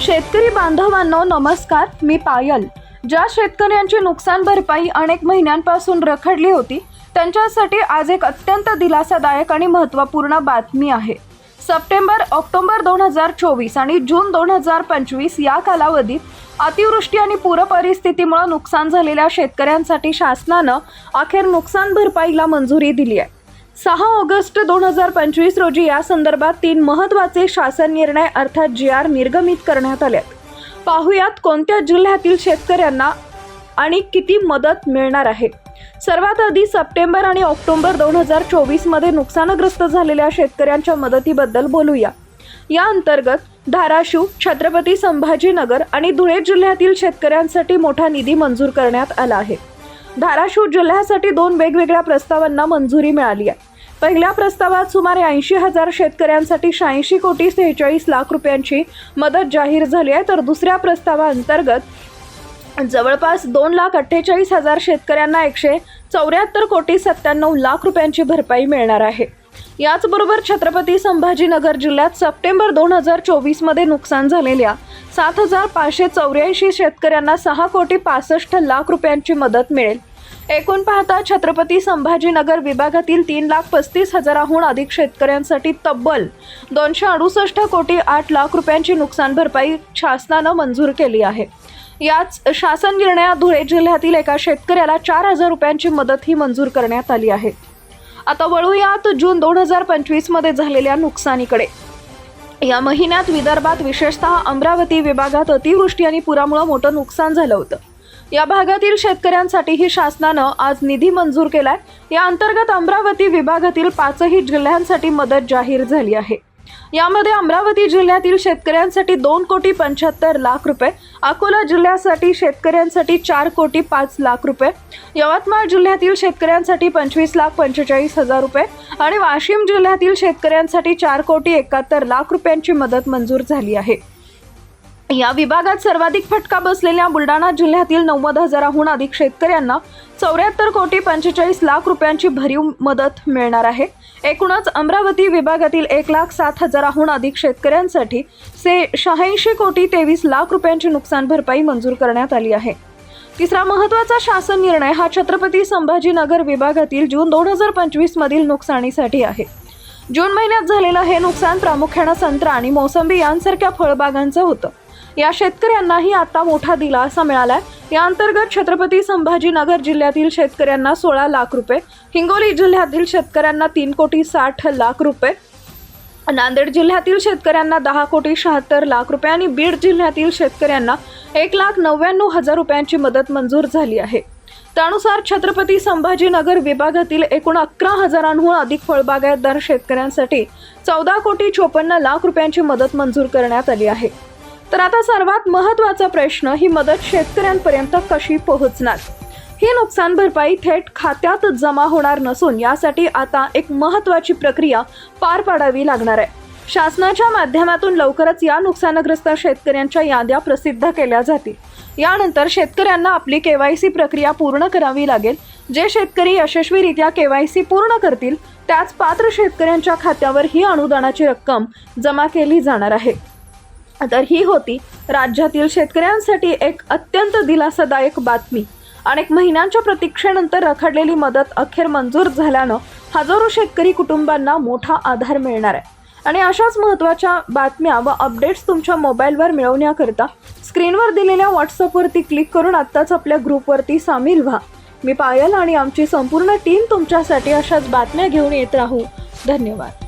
शेतकरी बांधवांनो नमस्कार. मी पायल. ज्या शेतकऱ्यांची नुकसान भरपाई अनेक महिन्यांपासून रखडली होती त्यांच्यासाठी आज एक अत्यंत दिलासादायक आणि महत्त्वपूर्ण बातमी आहे. सप्टेंबर ऑक्टोबर दोन हजार चोवीस आणि जून दोन हजार पंचवीस या कालावधीत अतिवृष्टी आणि पूरपरिस्थितीमुळे नुकसान झालेल्या शेतकऱ्यांसाठी शासनानं अखेर नुकसान भरपाईला मंजुरी दिली आहे. सहा ऑगस्ट दोन हजार पंचवीस रोजी या संदर्भात तीन महत्त्वाचे शासन निर्णय अर्थात जी आर निर्गमित करण्यात आलेत पाहुयात कोणत्या जिल्ह्यातील शेतकऱ्यांना आणि किती मदत मिळणार आहे. सर्वात आधी सप्टेंबर आणि ऑक्टोबर दोन हजार चोवीसमध्ये नुकसानग्रस्त झालेल्या शेतकऱ्यांच्या मदतीबद्दल बोलूया. या अंतर्गत धाराशिव छत्रपती संभाजीनगर आणि धुळे जिल्ह्यातील शेतकऱ्यांसाठी मोठा निधी मंजूर करण्यात आला आहे. धाराशिव जिल्ह्यासाठी दोन वेगवेगळ्या प्रस्तावांना मंजुरी मिळाली आहे. पहिल्या प्रस्तावात सुमारे ऐंशी हजार शेतकऱ्यांसाठी शहाऐंशी कोटी सेहेचाळीस लाख रुपयांची मदत जाहीर झाली आहे. तर दुसऱ्या प्रस्तावाअंतर्गत जवळपास दोन लाख अठ्ठेचाळीस हजार शेतकऱ्यांना एकशे चौऱ्याहत्तर कोटी सत्त्याण्णव लाख रुपयांची भरपाई मिळणार आहे. याचबरोबर छत्रपती संभाजीनगर जिल्ह्यात सप्टेंबर दोन हजार चोवीसमध्ये नुकसान झालेल्या सात हजार पाचशे चौऱ्याऐंशी शेतकऱ्यांना सहा कोटी पासष्ट लाख रुपयांची मदत मिळेल. एकूण पाहता छत्रपती संभाजीनगर विभागातील तीन लाख पस्तीस हजाराहून अधिक शेतकऱ्यांसाठी तब्बल दोनशे अडुसष्ट कोटी आठ लाख रुपयांची नुकसान भरपाई शासनानं मंजूर केली आहे. याच शासन निर्णयात धुळे जिल्ह्यातील एका शेतकऱ्याला चार हजार रुपयांची मदत ही मंजूर करण्यात आली आहे. आता वळूयात जून दोन हजार पंचवीसमध्ये झालेल्या नुकसानीकडे. या महिन्यात विदर्भात विशेषतः अमरावती विभागात अतिवृष्टी आणि पुरामुळे मोठं नुकसान झालं होतं. या भागातील शेतकऱ्यांसाठीही शासनानं आज निधी मंजूर केलाय. या अंतर्गत अमरावती विभागातील पाचही जिल्ह्यांसाठी मदत जाहीर झाली आहे. यामध्ये अमरावती जिल्ह्यातील शेतकऱ्यांसाठी दोन कोटी पंच्याहत्तर लाख रुपये अकोला जिल्ह्यासाठी शेतकऱ्यांसाठी चार कोटी पाच लाख रुपये यवतमाळ जिल्ह्यातील शेतकऱ्यांसाठी पंचवीस लाख पंचेचाळीस हजार रुपये आणि वाशिम जिल्ह्यातील शेतकऱ्यांसाठी चार कोटी एकाहत्तर लाख रुपयांची मदत मंजूर झाली आहे. या विभागात सर्वाधिक फटका बसलेल्या बुलढाणा जिल्ह्यातील नव्वद हजाराहून अधिक शेतकऱ्यांना चौऱ्याहत्तर कोटी पंचेचाळीस लाख रुपयांची भरीव मदत मिळणार आहे. एकूणच अमरावती विभागातील एक लाख सात हजाराहून अधिक शेतकऱ्यांसाठी से शहाऐंशी कोटी तेवीस लाख रुपयांची नुकसान भरपाई मंजूर करण्यात आली आहे. तिसरा महत्त्वाचा शासन निर्णय हा छत्रपती संभाजीनगर विभागातील जून दोन हजार पंचवीस मधील नुकसानीसाठी आहे. जून महिन्यात झालेलं हे नुकसान प्रामुख्यानं संत्रा आणि मोसंबी यांसारख्या फळबागांचं होतं. या शेतकऱ्यांनाही आता मोठा दिलासा मिळालाय. या अंतर्गत छत्रपती संभाजीनगर जिल्ह्यातील शेतकऱ्यांना सोळा लाख रुपये हिंगोली जिल्ह्यातील शेतकऱ्यांना तीन कोटी साठ लाख रुपये नांदेड जिल्ह्यातील शेतकऱ्यांना दहा कोटी शहात्तर लाख रुपये आणि बीड जिल्ह्यातील शेतकऱ्यांना एक लाख नव्याण्णव हजार रुपयांची मदत मंजूर झाली आहे. त्यानुसार छत्रपती संभाजीनगर विभागातील एकूण अकरा हजारांहून अधिक फळबागायतदार शेतकऱ्यांसाठी चौदा कोटी चोपन्न लाख रुपयांची मदत मंजूर करण्यात आली आहे. तर आता सर्वात महत्त्वाचा प्रश्न ही मदत शेतकऱ्यांपर्यंत कशी पोहोचणार? ही नुकसान भरपाई थेट खात्यात जमा होणार नसून यासाठी आता एक महत्त्वाची प्रक्रिया पार पाडावी लागणार आहे. शासनाच्या माध्यमातून लवकरच या नुकसानग्रस्त शेतकऱ्यांच्या याद्या प्रसिद्ध केल्या जातील. यानंतर शेतकऱ्यांना आपली केवायसी प्रक्रिया पूर्ण करावी लागेल. जे शेतकरी यशस्वीरित्या केवायसी पूर्ण करतील त्याच पात्र शेतकऱ्यांच्या खात्यावर ही अनुदानाची रक्कम जमा केली जाणार आहे. तर ही होती राज्यातील शेतकऱ्यांसाठी एक अत्यंत दिलासादायक बातमी. अनेक महिन्यांच्या प्रतीक्षेनंतर रखडलेली मदत अखेर मंजूर झाल्यानं हजारो शेतकरी कुटुंबांना मोठा आधार मिळणार आहे. आणि अशाच महत्त्वाच्या बातम्या व अपडेट्स तुमच्या मोबाईलवर मिळवण्याकरता स्क्रीनवर दिलेल्या व्हॉट्सअपवरती क्लिक करून आत्ताच आपल्या ग्रुपवरती सामील व्हा. मी पायल आणि आमची संपूर्ण टीम तुमच्यासाठी अशाच बातम्या घेऊन येत राहू. धन्यवाद.